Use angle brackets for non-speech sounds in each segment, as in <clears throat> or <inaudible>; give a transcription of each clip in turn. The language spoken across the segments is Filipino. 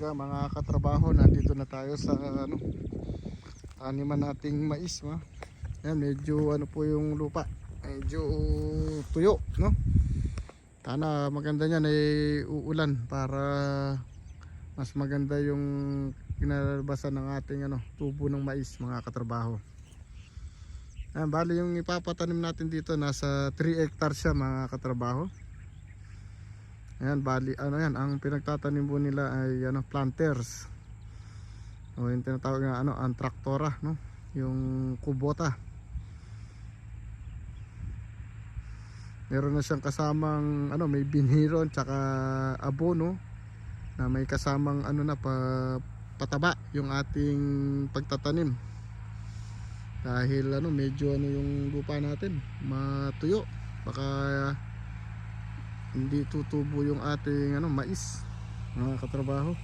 katrabaho, nandito na tayo sa ano, taniman nating mais. Ma. Yan, medyo ano po yung lupa. Medyo tuyo, no? Sana maganda niyan ay uulan para mas maganda yung kinalabasan ng ating ano, tubo ng mais mga katrabaho. Ayan, bali yung ipapatanim natin dito nasa 3 hectares siya mga katrabaho. Ayan, bali ano yan, ang pinagtatanim po nila ay ano, planters. O yung tinatawag na ano, ang traktora, no? Yung kubota. Meron na siyang kasamang ano, may binhiron tsaka abono na may kasamang ano na pa, pataba yung ating pagtatanim. Dahil ano, medyo ano yung lupa natin, matuyo. Baka hindi tutubo yung ating ano mais mga katrabaho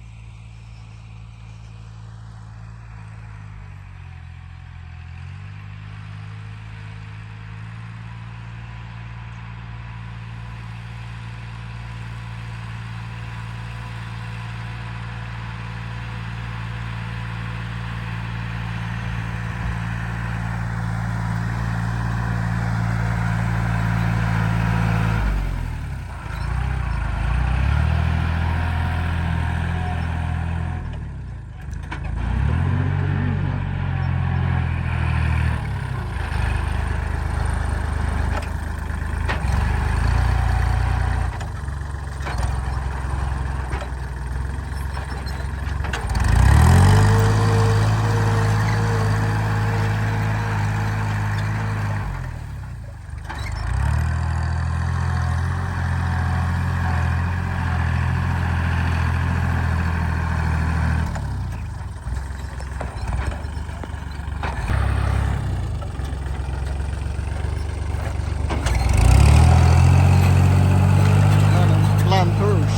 Ayan, ang planters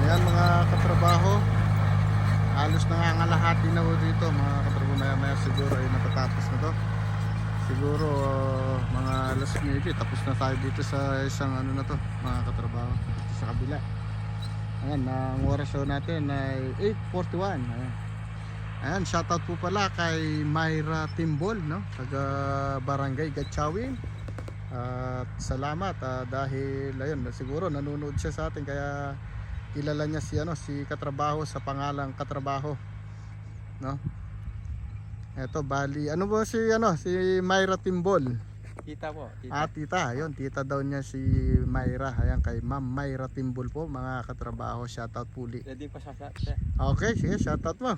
ayan mga katrabaho halos nangangalahati na ho dito mga maya siguro ay natatapos na to siguro uh, mga alas 9 tapos na tayo dito sa isang ano na to mga katrabaho dito sa kabila ayan ang oras natin ay 8.41 ayan Ayan, shoutout po pala kay Myra Timbol, no? Taga Barangay Gatchawin. At salamat ah, dahil ayun, siguro nanonood siya sa atin kaya kilala niya si ano si Katrabaho sa pangalang Katrabaho. No? Eto bali, ano ba si ano si Myra Timbol? Kita po. Kita. Ah, tita, ayun, tita daw niya si Myra. Ayan kay Ma'am Myra Timbol po, mga katrabaho, shoutout puli. Pwede pa shoutout. Okay, sige, shoutout mo.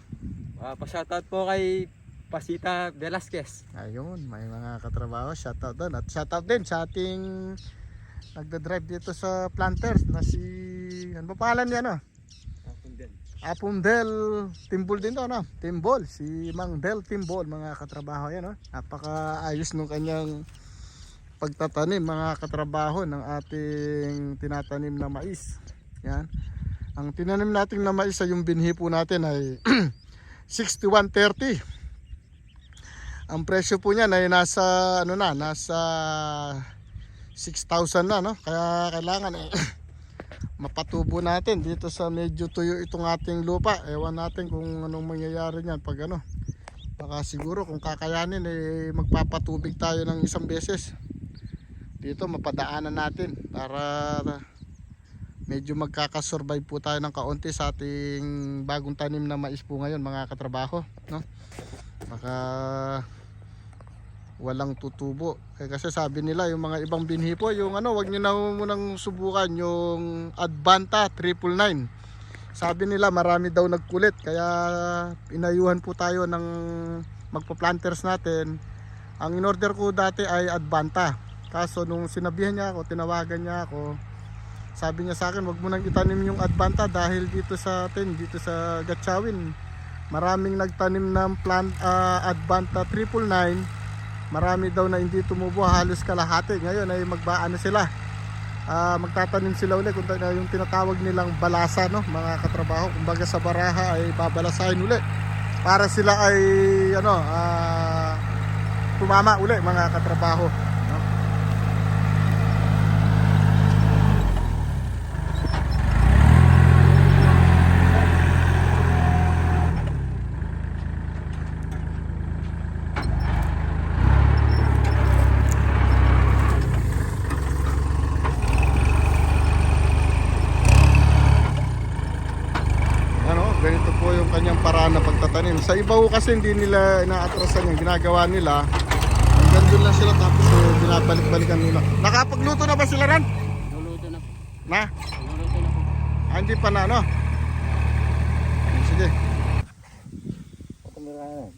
Uh, pa shoutout po kay Pasita Velasquez. Ayun, may mga katrabaho, shoutout doon. At shoutout din sa ating nagda-drive dito sa planters na si, ano ba pangalan niya no? Apundel Timbol din to no? Timbol, si Mang Del Timbol mga katrabaho yan no? Napaka-ayos nung kanyang pagtatanim mga katrabaho ng ating tinatanim na mais. Yan. Ang tinanim natin na mais ay yung binhi po natin ay <clears throat> 61.30. Ang presyo po niya ay nasa ano na, nasa 6,000 na no. Kaya kailangan eh, <clears throat> mapatubo natin dito sa medyo tuyo itong ating lupa. Ewan natin kung anong mangyayari niyan pag ano. Baka siguro kung kakayanin eh magpapatubig tayo ng isang beses. Dito mapadaanan natin para medyo magkakasurvive po tayo ng kaunti sa ating bagong tanim na mais po ngayon mga katrabaho no baka walang tutubo. Eh, kasi sabi nila yung mga ibang binhi po yung ano wag niyo na munang subukan yung Advanta 999 sabi nila marami daw nagkulit. Kaya inayuhan po tayo ng magpa-planters natin. Ang in-order ko dati ay Advanta. Kaso nung sinabihan niya ako tinawagan niya ako sabi niya sa akin wag mo nang itanim yung Advanta dahil dito sa atin dito sa Gatchawin. Maraming nagtanim ng plant ah, Advanta 999 marami daw na hindi tumubo halos kalahati. Ngayon ay magbaano sila. Ah, magtatanim sila uli kung ta- yung tinatawag nilang balasa no mga katrabaho. Kumbaga sa baraha ay babalasahin uli para sila ay ano ah, tumama uli mga katrabaho no? po yung kanyang pagtatanim. Sa iba ho kasi hindi nila inaatrasan yung ginagawa nila. Hanggang doon lang sila tapos eh, binabalik-balikan nila. Nakapagluto na ba sila ran? Luluto na po. Na? Luluto na po. Ah, hindi pa na ano? Sige.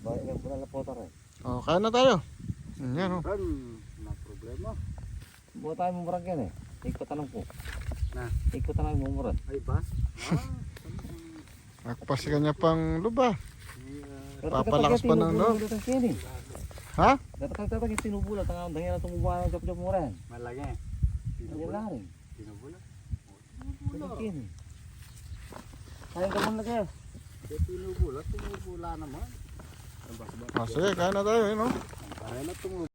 Yung pula na pota rin? Oh, kaya na tayo. Yan oh. Na problema. Buat tayo mumurang yan eh. Ikot tanong po. Na? Ikot tanong mumurang. Ay ba? <laughs> Nakpas kanya pang luba. Papalakas pa ng loob. Ha? Dapat dapat yung tinubulat ang dahil na tumubuhan ng jop-jop mo rin. Malaki. Yan lang rin. Tinubula. Pagkikin eh. Kaya ka muna kayo. Tinubula, tinubula naman. Ah, sige, kaya na tayo, yun oh. Kaya na tumubula.